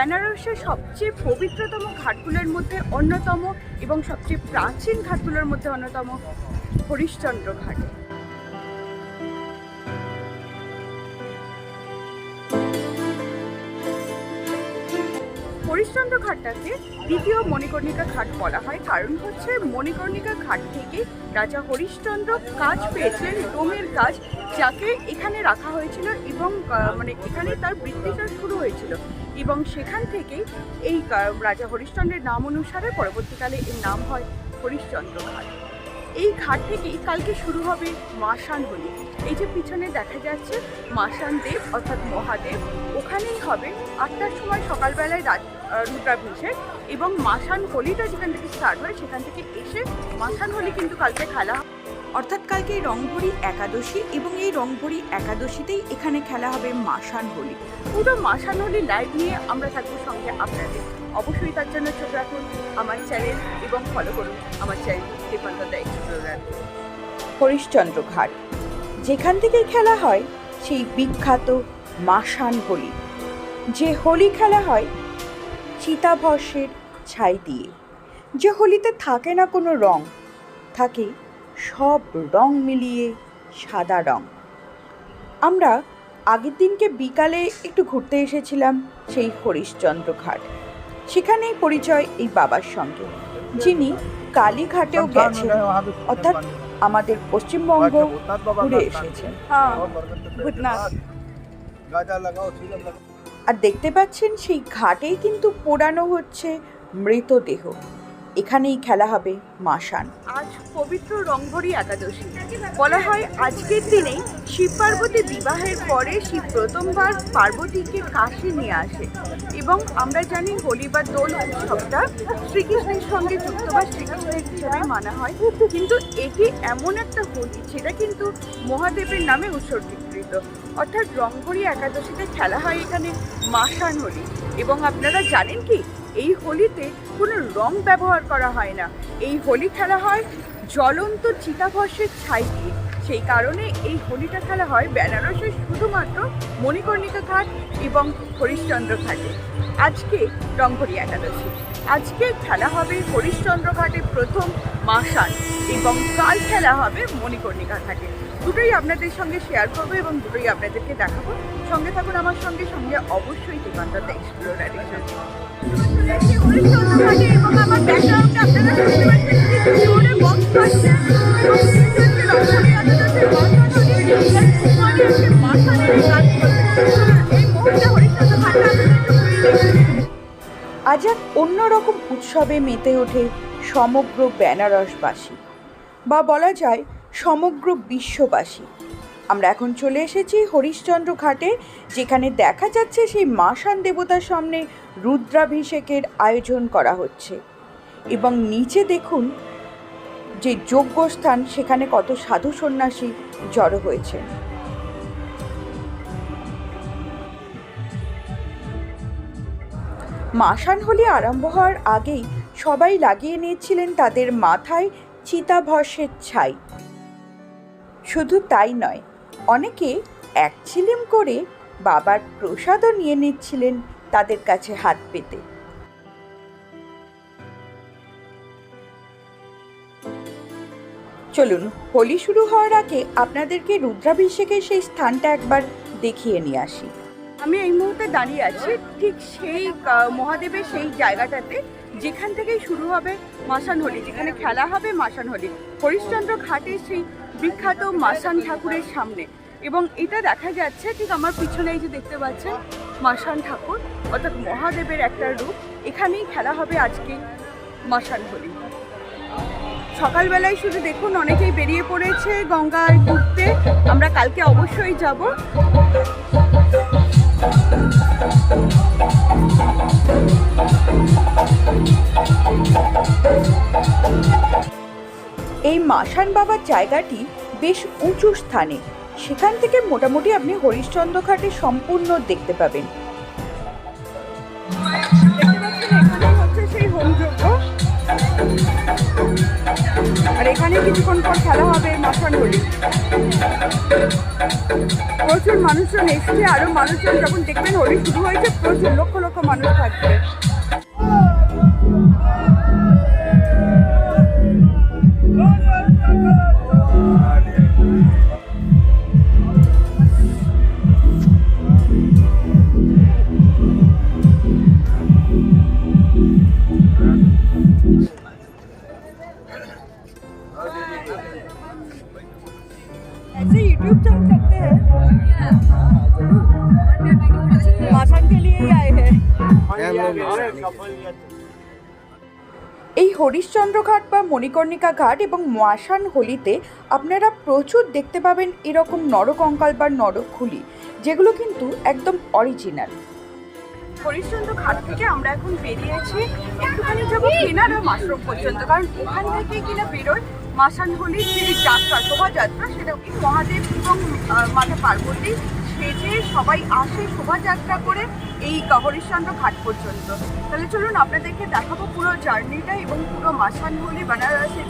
বেনারসের সবচেয়ে পবিত্রতম ঘাটগুলোর মধ্যে অন্যতম এবং সবচেয়ে প্রাচীন ঘাটগুলোর মধ্যে অন্যতম হরিশ্চন্দ্র ঘাট। হরিশ্চন্দ্র ঘাটটাকে দ্বিতীয় মণিকর্ণিকা ঘাট বলা হয়। কারণ হচ্ছে মণিকর্ণিকা ঘাট থেকে রাজা হরিশ্চন্দ্র কাজ পেয়েছিলেন, রোমের কাজ, যাকে এখানে রাখা হয়েছিল এবং মানে এখানে তার বৃত্তিটা শুরু হয়েছিল। এবং সেখান থেকেই এই রাজা হরিশ্চন্দ্রের নাম অনুসারে পরবর্তীকালে এর নাম হয় হরিশ্চন্দ্র ঘাট এই ঘাট থেকেই কালকে শুরু হবে মাসান হোলি এই যে পিছনে দেখা যাচ্ছে মাসান দেব অর্থাৎ মহাদেব ওখানেই হবে আটটার সময় সকালবেলায় আহ, রুদ্রাভিষেক এবং মাসান হোলিটা যেখান থেকে স্টার্ট হয় সেখান থেকে এসে মাসান হোলি কিন্তু কালকে খেলা। অর্থাৎ কালকে রংভরি একাদশী এবং এই রংভরি একাদশীতেই এখানে খেলা হবে মাসান হোলি। পুরো মাসান হোলি লাইভ নিয়ে আমরা থাকব সঙ্গে আপনাদের। অবশ্যই তার জন্য চোখ রাখুন, আমার চ্যানেল এবং ফলো করুন আমার চ্যানেল এক্সপ্লোরার হরিশ্চন্দ্র ঘাট। যেখান থেকে খেলা হয়, সেই বিখ্যাত মাসান হোলি। যে হোলি খেলা হয় চিতাভস্যের ছাই দিয়ে। যে হোলিতে থাকে না কোনো রং, থাকে সব রং মিলিয়ে সাদা রং। আমরা আগের দিনকে বিকালে একটু ঘুরতে এসেছিলাম সেই হরিশ্চন্দ্র ঘাট। সেখানেই পরিচয় এই বাবার সঙ্গে যিনি কালীঘাটেও গেছেন অর্থাৎ আমাদের পশ্চিমবঙ্গ ঘুরে এসেছেন। হ্যাঁ আর দেখতে পাচ্ছেন সেই ঘাটেই কিন্তু পোড়ানো হচ্ছে মৃতদেহ। এখানেই খেলা হবে মাসান আজ পবিত্র রংভরি একাদশী। বলা হয় আজকের দিনেই শিব পার্বতী বিবাহের পরে শিব প্রথমবার পার্বতীকে কাশি নিয়ে আসে এবং আমরা জানি হোলি বা দোল উৎসবটা শ্রীকৃষ্ণের সঙ্গে যুক্ত বা শ্রীকৃষ্ণের হিসেবে মানা হয়। কিন্তু এটি এমন একটা হোলি সেটা কিন্তু মহাদেবের নামে উৎসর্গীকৃত। অর্থাৎ রংভরি একাদশীতে খেলা হয় এখানে মাসান হোলি। এবং আপনারা জানেন কি এই হোলিতে কোনো রং ব্যবহার করা হয় না। এই হোলি খেলা হয় জ্বলন্ত চিতাভস্যের ছাই দিয়ে। সেই কারণে এই হোলিটা খেলা হয় বেনারসের শুধুমাত্র মণিকর্ণিকা ঘাট এবং হরিশ্চন্দ্র ঘাটে। আজকে রংভরি একাদশী। আজকে খেলা হবে হরিশ্চন্দ্র ঘাটে প্রথম মাসান এবং কাল খেলা হবে মণিকর্ণিকা ঘাটে। দুটোই আপনাদের সঙ্গে শেয়ার করব এবং দুটোই আপনাদেরকে দেখাবো সঙ্গে থাকুন আমার সঙ্গে সঙ্গে অবশ্যই দেখাচ্ছি। আজ এক অন্যরকম উৎসবে মেতে ওঠে সমগ্র বেনারসবাসী বা বলা যায় সমগ্র বিশ্ববাসী। আমরা এখন চলে এসেছি হরিশ্চন্দ্র ঘাটে, যেখানে দেখা যাচ্ছে সেই মাসান দেবতার সামনে রুদ্রাভিষেকের আয়োজন করা হচ্ছে। এবং নিচে দেখুন যে যজ্ঞস্থান, সেখানে কত সাধু সন্ন্যাসী জড়ো হয়েছেন। মাসান হোলি আরম্ভ হওয়ার আগেই সবাই লাগিয়ে নিয়েছিলেন তাদের মাথায় চিতাভস্যের ছাই। শুধু তাই নয়, অনেকে এক ছিলিম করে বাবার প্রসাদও নিয়ে নিচ্ছিলেন তাদের কাছে হাত পেতে। চলুন, হোলি শুরু হওয়ার আগে আপনাদেরকে রুদ্রাভিষেকের সেই স্থানটা একবার দেখিয়ে নিয়ে আসি। আমি এই মুহূর্তে দাঁড়িয়ে আছি ঠিক সেই মহাদেবের সেই জায়গাটাতে, যেখান থেকেই শুরু হবে মাসান হোলি যেখানে খেলা হবে মাসান হোলি হরিশ্চন্দ্র ঘাটের সেই বিখ্যাত মাসান ঠাকুরের সামনে। এবং এটা দেখা যাচ্ছে ঠিক আমার পিছনে যে দেখতে পাচ্ছেন মাসান ঠাকুর, অর্থাৎ মহাদেবের একটা রূপ। এখানেই খেলা হবে আজকে মাসান হোলি সকালবেলায় শুধু দেখুন, অনেকেই বেরিয়ে পড়েছে গঙ্গায় ঘুরতে আমরা কালকে অবশ্যই যাব। এই মাসান বাবার জায়গাটি বেশ উঁচু স্থানে। সেখান থেকে মোটামুটি আপনি হরিশ্চন্দ্র ঘাটে সম্পূর্ণ দেখতে পাবেন। আর এখানে কিছুক্ষণ পর খেলা হবে মাথার হোলি প্রচুর মানুষজন এসছে, আরও মানুষজন যখন দেখবেন, হোলি শুরু হয়েছে প্রচুর, লক্ষ লক্ষ মানুষ থাকবে। এই হরিশ্চন্দ্র ঘাট বা মণিকর্ণিকা ঘাট এবং মাসান হোলিতে আপনারা প্রচুর দেখতে পাবেন এরকম নরকঙ্কাল বা নরখুলি যেগুলো কিন্তু একদম অরিজিনাল হরিশ্চন্দ্র ঘাট থেকে আমরা এখন বেরিয়েছি একটুখানি যাব কেনারা মাশরুম পর্যন্ত, কারণ ওখান থেকে কিনা বেরোয় মাসান হোলির যে যাত্রা, শোভাযাত্রা সেটা কি মহাদেব এবং মাতা পার্বতী সেজে সবাই আসে শোভাযাত্রা করে এই হরিশ্চন্দ্র ঘাট পর্যন্ত। তাহলে চলুন, আপনাদেরকে দেখাবো পুরো জার্নিটা এবং পুরো মাসান হলি বানারসে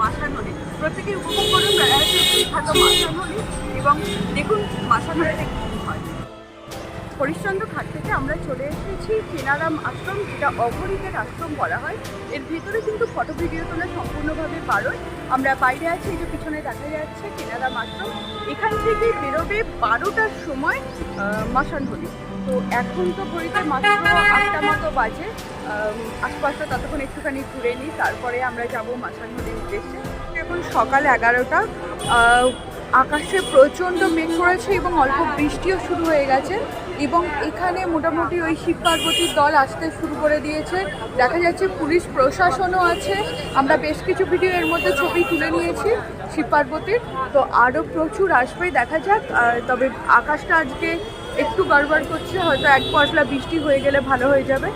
মাসান হলি প্রত্যেকে উপভোগ করুন বানারসের বিখ্যাত মাসান হলি এবং দেখুন মাসান হোলিতে কী হয় হরিশ্চন্দ্র ঘাট থেকে আমরা চলে এসেছি কেনারাম আশ্রম, যেটা অঘরিতের আশ্রম বলা হয়। এর ভিতরে কিন্তু ফটো ভিডিও তোলা সম্পূর্ণভাবে বারণ আমরা বাইরে আছি, এই যে পিছনে দেখা যাচ্ছে কেনারাম আশ্রম। এখান থেকে বেরোবে বারোটার সময় মাসান হোলি তো এখন তো ঘড়িতে মাত্র আটটা মতো বাজে। আশপাশটা ততক্ষণ একটুখানি ঘুরে নিই, তারপরে আমরা যাব মাসান হোলির উদ্দেশ্যে। এখন সকাল এগারোটা। আকাশে প্রচণ্ড মেঘ করেছে এবং অল্প বৃষ্টিও শুরু হয়ে গেছে। এবং এখানে মোটামুটি ওই শিব পার্বতীর দল আসতে শুরু করে দিয়েছে। দেখা যাচ্ছে পুলিশ, প্রশাসনও আছে। আমরা বেশ কিছু ভিডিও এর মধ্যে ছবি তুলে নিয়েছি শিব পার্বতীর। তো আরও প্রচুর আসবে, দেখা যাক। তবে আকাশটা আজকে একটু গড়বড় করছে, হয়তো এক পশলা বৃষ্টি হয়ে গেলে ভালো হয়ে যাবে।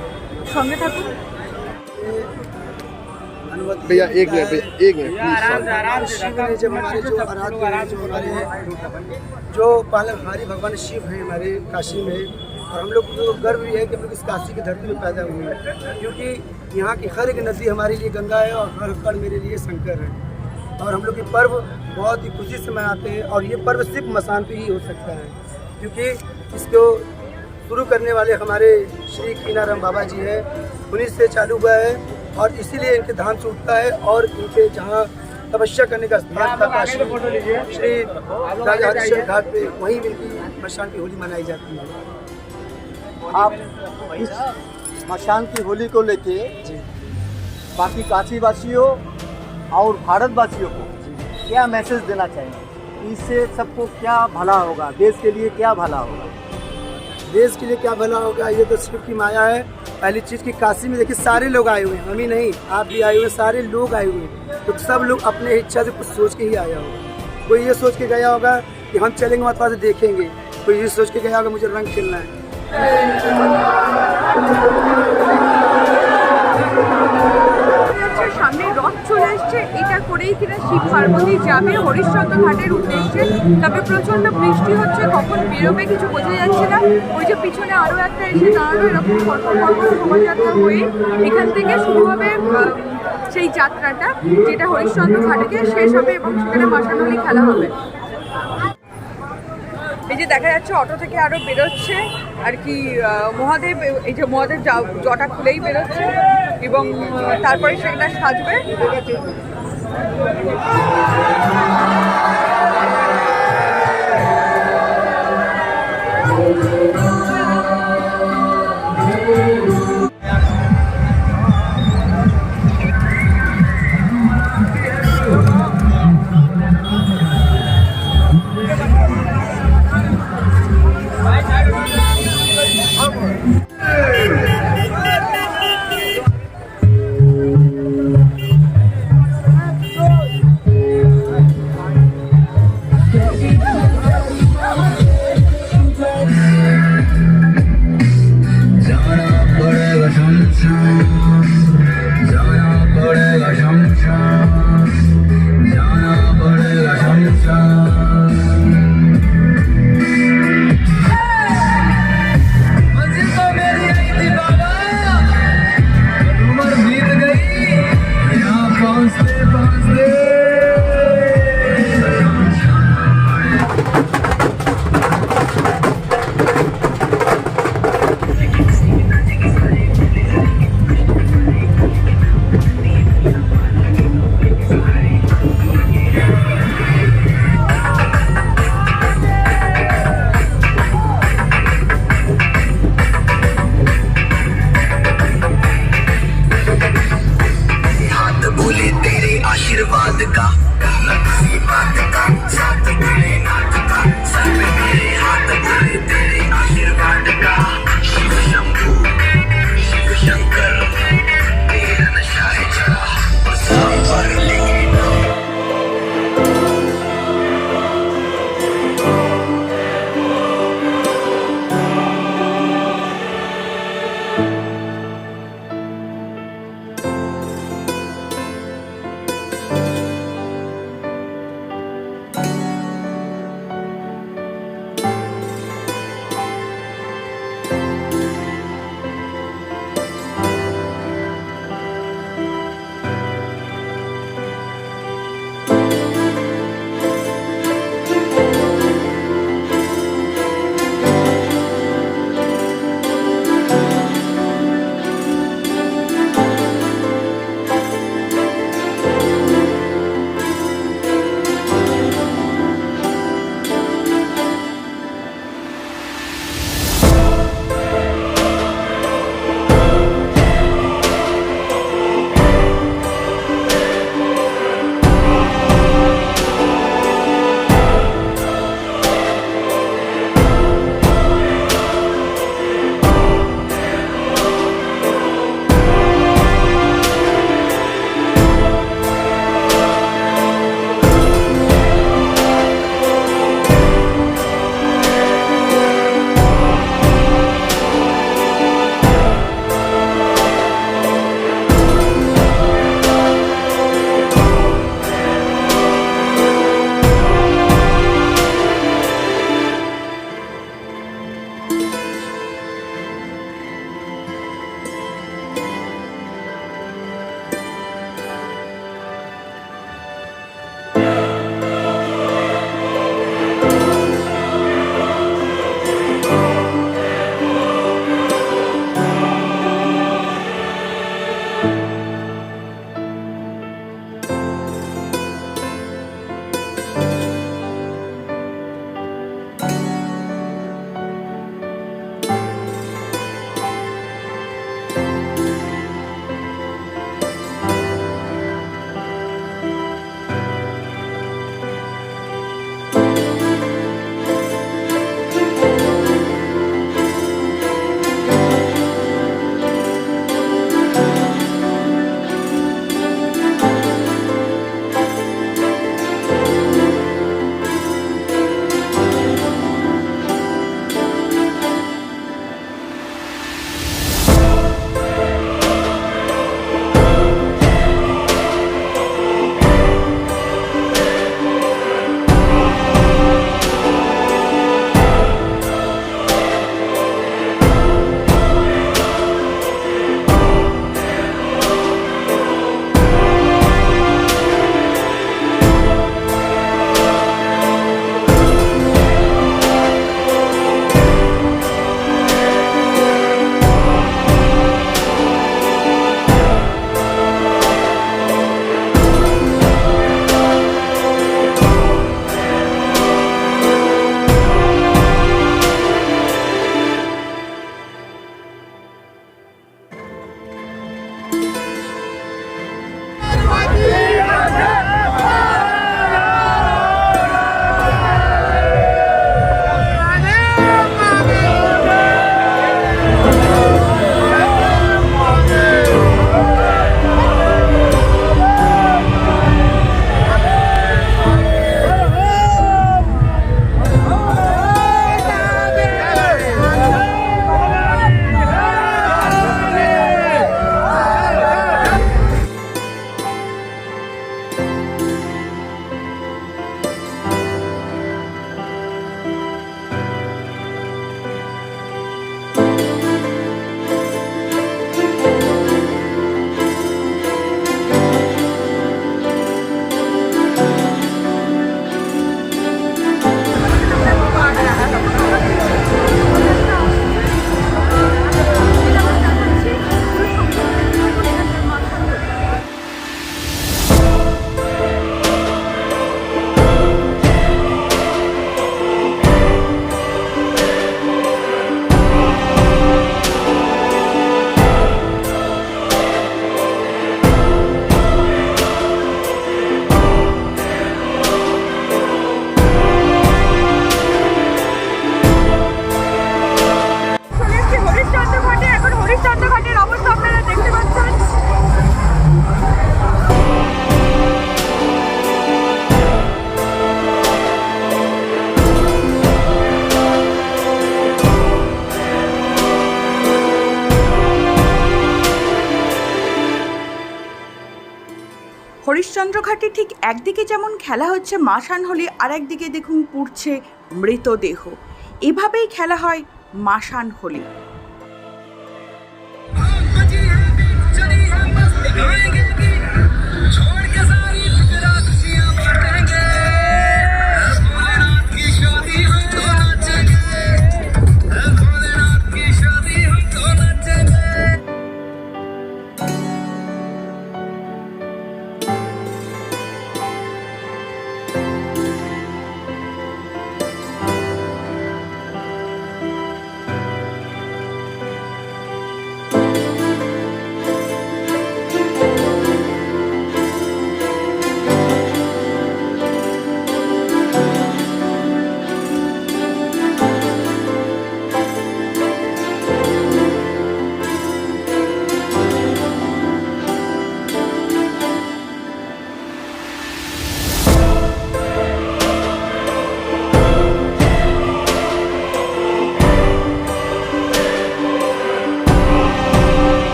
সঙ্গে থাকুন। भैया एक मिनट भैया एक मिनट शिव ने जब हमारे जो आराध्य हैं, जो हमारे जो पालनहारी भगवान शिव हैं हमारे काशी में और हम लोग को गर्व भी है कि हम लोग इस काशी की धरती में पैदा हुए हैं। क्योंकि यहाँ की हर एक नदी हमारे लिए गंगा है और हर कण मेरे लिए शंकर है। और हम लोग ये पर्व बहुत ही खुशी से मनाते हैं और ये पर्व सिर्फ़ मसान पे ही हो सकता है। क्योंकि इसको शुरू करने वाले हमारे श्री कीनाराम बाबा जी हैं उन्हीं से चालू हुआ है। और इसीलिए इनके धाम से उठता है और इनके जहाँ तपस्या करने का स्थान था काशी श्री राजा हरिश्चंद्र घाट पे वहीं इनकी मशान की होली मनाई जाती है। आप इस मशान की होली को लेके बाकी काशी वासियों और भारतवासियों को क्या मैसेज देना चाहेंगे? इससे सबको क्या भला होगा? देश के लिए क्या भला होगा? देश के लिए क्या भला होगा? ये तो शिव की माया है। पहली चीज़ की काशी में देखिए सारे लोग आए हुए हैं। हम ही नहीं, आप भी आए हुए सारे लोग आए हुए हैं। तो सब लोग अपने इच्छा से कुछ सोच के ही आया होगा। कोई ये सोच के गया होगा कि हम चलेंगे, वहाँ से देखेंगे। कोई ये सोच के गया होगा, मुझे रंग खेलना है। চলে এসছে এটা করেই কিনা শিব পার্বতী যাবে হরিশ্চন্দ্র ঘাটের উদ্দেশ্যে। তবে প্রচণ্ড বৃষ্টি হচ্ছে, কখন বেরোবে কিছু বোঝা যাচ্ছে না। ওই যে পিছনে আরও একটা এসে দাঁড়ানো এরকম শোভাযাত্রা হয়ে এখান থেকে শুরু হবে সেই যাত্রাটা, যেটা হরিশ্চন্দ্র ঘাটে গিয়ে শেষ হবে এবং সেখানে মাসানলি খেলা হবে। এই যে দেখা যাচ্ছে অটো থেকে আরও বেরোচ্ছে, আর কি মহাদেব, এই যে মহাদেব জটা খুলেই বেরোচ্ছে। এবং তারপরে সেটা সাজবে। হরিশ্চন্দ্র ঘাটে ঠিক একদিকে যেমন খেলা হচ্ছে মাসান হোলি আর একদিকে দেখুন পুড়ছে মৃতদেহ। এভাবেই খেলা হয় মাসান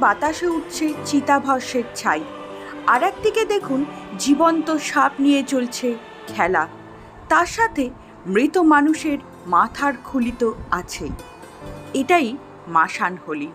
বাতাসে উঠছে চিতাভস্যের ছাই। আর একদিকে দেখুন জীবন্ত সাপ নিয়ে চলছে খেলা। তার সাথে মৃত মানুষের মাথার খুলিত তো আছেই এটাই মাসান হোলি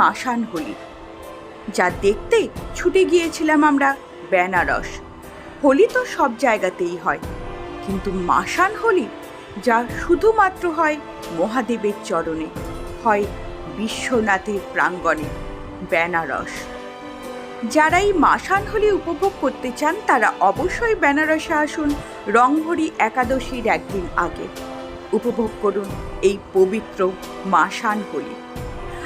মাসান হোলি। যা দেখতে ছুটে গিয়েছিলাম আমরা বেনারস। হোলি তো সব জায়গাতেই হয়। কিন্তু মাসান হোলি, যা শুধুমাত্র হয় মহাদেবের চরণে, হয় বিশ্বনাথের প্রাঙ্গণে, বেনারস। যারাই মাসান হোলি উপভোগ করতে চান, তারা অবশ্যই বেনারসে আসুন রংভরি একাদশীর একদিন আগে। উপভোগ করুন এই পবিত্র মাসান হোলি।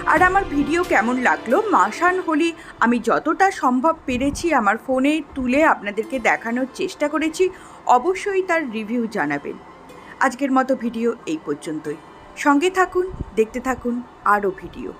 আর আমার ভিডিও কেমন লাগল? মাসান হোলি, আমি যতটা সম্ভব পেরেছি আমার ফোনে তুলে আপনাদেরকে দেখানোর চেষ্টা করেছি। অবশ্যই তার রিভিউ জানাবেন। আজকের মতো ভিডিও এই পর্যন্তই। সঙ্গে থাকুন, দেখতে থাকুন, আরও ভিডিও।